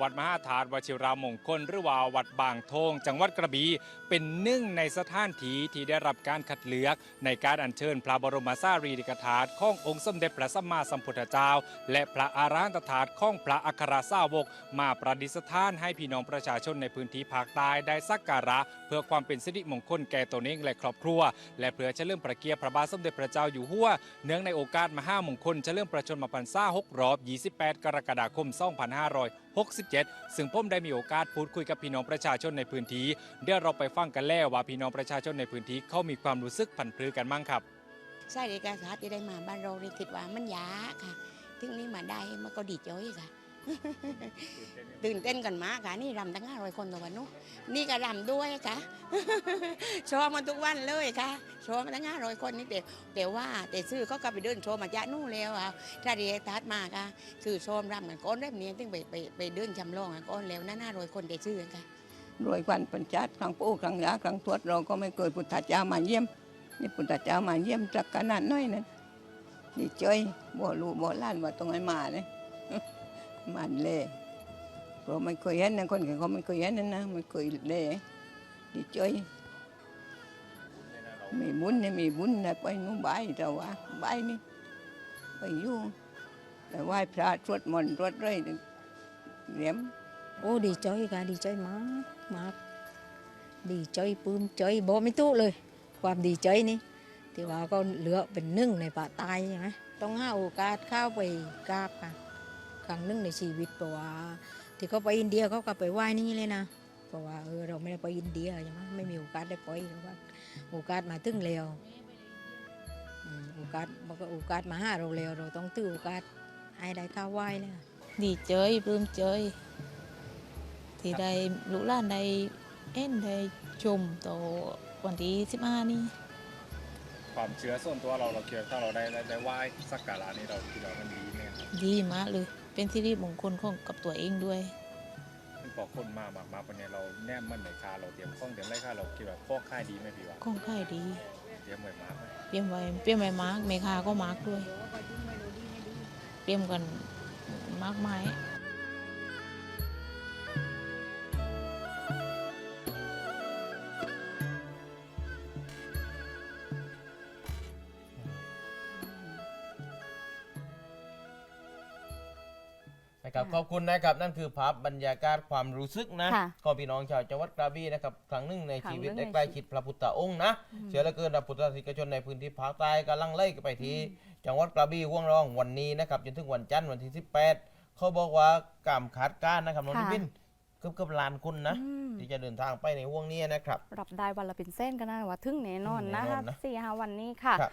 วัดมหาธาตุวชิรามงคลหรือว่าวัดบางทงจังหวัดกระบี่เป็นหนึ่งในสถานที่ที่ได้รับการคัดเลือกในการอัญเชิญพระบรมสารีริกธาตุขององค์สมเด็จพระสัมมาสัมพุทธเจ้า และพระอาราธธาตุของพระอัครสาวก มาประดิษฐานให้พี่น้องประชาชนในพื้นที่ภาคใต้ได้สักการะ เพื่อความเป็นสิริมงคลแก่ตนเองและครอบครัว และเพื่อเฉลิมพระเกียรติพระบาทสมเด็จพระเจ้าอยู่หัวเนื่องในโอกาสมหามงคลเฉลิมพระชนมพรรษา6รอบ 28 กรกฎาคม 2560 2567ซึ่งผมได้มีโอกาสพูดคุยกับพี่น้องประชาชนในพื้นที่เดี๋ยวเราไปฟังกันแล้วว่าพี่น้องประชาชนในพื้นที่เขามีความรู้สึกผันพลือกันมั่งครับใช่เอกสารที่ได้มาบ้านเราเลยคิดว่ามันยากค่ะ ถึงนี้มาได้มันก็ดีใจค่ะ ตื่นเต้นกันมากค่ะนี่รำตั้งห้าร้อยคนต่อวันนู้นนี่ก็รำด้วยค่ะโชว์มาทุกวันเลยค่ะโชว์มาตั้งห้าร้อยคนนี่แต่แต่ว่าแต่ซื้อเขาก็ไปเดินโชว์มาจากนู่นแล้วอะถ้าเรียทัดมาค่ะคือโชว์รำกันก้อนแบบนี้ถึงไปไปไปเดินจำลองกันก้อนแล้วนั่นห้าร้อยคนแต่ซื้อค่ะรวยวันปัญจัดครั้งปู่ครั้งยาครั้งทวดเราก็ไม่เคยพุทธเจ้ามาเยี่ยมนี่พุทธเจ้ามาเยี่ยมจักขนาดน้อยนั้นดีใจบ่รู้บ่ล้านว่าตรงไหนมาเลย มันเลยเพราะไม่เคยเห็นนะคนเขาไม่เคยเห็นนั่นนะไม่เคยเลยดีใจมีบุญเนี่ยมีบุญนะไปนู่นบายเราว่าบายนี่ไปอยู่ไปไหว้พระสวดมนต์สวดไรเรียมโอ้ดีใจค่ะดีใจมากมากดีใจปื้มใจบอกไม่ถูกเลย ความดีใจนี่ที่ว่าก็เหลือเป็นหนึ่งในป่าตายใช่ไหมต้องหาโอกาสเข้าไปกราบค่ะ ครั้งหนึ่งในชีวิตเพราะว่าที่เขาไปอินเดียเขาก็ไปไหว้นี่เลยนะเพราะว่าเออเราไม่ได้ไปอินเดียใช่ไหมไม่มีโอกาสได้ไปเราว่าโอกาสมาถึงแล้วอืมโอกาสมันก็โอกาสมาหาเราแล้วเราต้องถือโอกาสให้ได้ข้าไหว้เลยค่ะดีใจปลื้มใจที่ได้ลูกหลานได้เอ็นได้ชมต่อวันที่สิบห้านี่ ความเชื่อส่วนตัวเราเราเชื่อถ้าเราได้ได้ได้ไหว้สักการะนี้เราคิดว่ามันดีไหมครับดีมากเลย เป็นที่รีบมงคลของกับตัวเองด้วยซึ่งพอคนมามามาเป็นไงเราแนมมันในคาเราเตรียมข้องเตรียมไรค่าเราคิดว่าข้อค่ายดีไหมพี่วะของค่ายดี เตรียมไว้มากไหมเปรี้ยมไว้เปรี้ยมไว้มากเมคาก็มากด้วย เตรียมกันมากมาย นะครับขอบคุณนะครับนั่นคือภาพบรรยากาศความรู้สึกนะค่ะของพี่น้องชาวจังหวัดกระบี่นะครับครั้งหนึ่งในครั้งชีวิตหนึ่ได้งในใกล้ชิดพระพุทธองค์นะเชื่อเหลือเกินนะพุทธศาสนิกชนในพื้นที่ภาคใต้กำลังไล่ไปที่จังหวัดกระบี่ห่วงรองวันนี้นะครับจนถึงวันจันทร์วันที่ 18 เขาบอกว่ากามขาดการนะครับน้องค่ะนิบินเกือบเกือบล้านคนนะ อืมที่จะเดินทางไปในห่วงนี้นะครับ รับได้วันละเป็นเส้นก็น่าว่าถึงแน่นอนนะแน่นอคะนนะสี่ห้าวันนี้ค่ะ ครับ